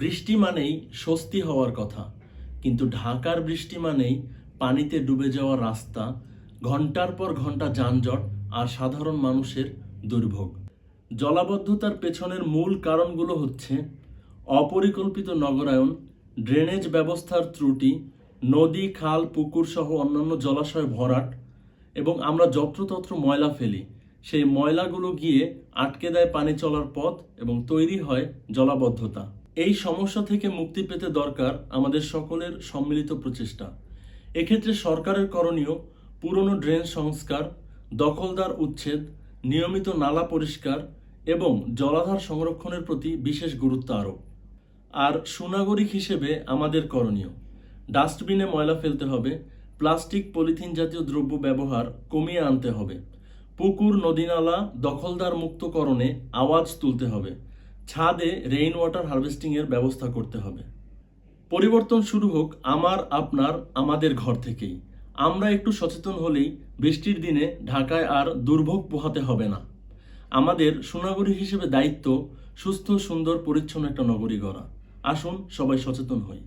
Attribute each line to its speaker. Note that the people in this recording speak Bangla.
Speaker 1: বৃষ্টি মানেই স্বস্তি হওয়ার কথা। কিন্তু ঢাকার বৃষ্টি মানেই পানিতে ডুবে যাওয়া রাস্তা, ঘণ্টার পর ঘণ্টা যানজট আর সাধারণ মানুষের দুর্ভোগ। জলাবদ্ধতার পেছনের মূল কারণগুলো হচ্ছে অপরিকল্পিত নগরায়ন, ড্রেনেজ ব্যবস্থার ত্রুটি, নদী, খাল, পুকুর সহ অন্যান্য জলাশয় ভরাট এবং আমরা যত্রতত্র ময়লা ফেলি। সেই ময়লাগুলো গিয়ে আটকে দেয় পানি চলার পথ এবং তৈরি হয় জলাবদ্ধতা। এই সমস্যা থেকে মুক্তি পেতে দরকার আমাদের সকলের সম্মিলিত প্রচেষ্টা। এক্ষেত্রে সরকারের করণীয় পুরনো ড্রেন সংস্কার, দখলদার উচ্ছেদ, নিয়মিত নালা পরিষ্কার এবং জলাধার সংরক্ষণের প্রতি বিশেষ গুরুত্ব আরোপ। আর সুনাগরিক হিসেবে আমাদের করণীয়, ডাস্টবিনে ময়লা ফেলতে হবে, প্লাস্টিক, পলিথিন জাতীয় দ্রব্য ব্যবহার কমিয়ে আনতে হবে, পুকুর, নদীনালা দখলদার মুক্তকরণে আওয়াজ তুলতে হবে ছাদে রেইন ওয়াটার হারভেস্টিংয়ের ব্যবস্থা করতে হবে। পরিবর্তন শুরু হোক আমার, আপনার, আমাদের ঘর থেকেই। আমরা একটু সচেতন হলেই বৃষ্টির দিনে ঢাকায় আর দুর্ভোগ পোহাতে হবে না। আমাদের সুনাগরী হিসেবে দায়িত্ব সুস্থ, সুন্দর, পরিচ্ছন্ন একটা নগরী গড়া। আসুন সবাই সচেতন হই।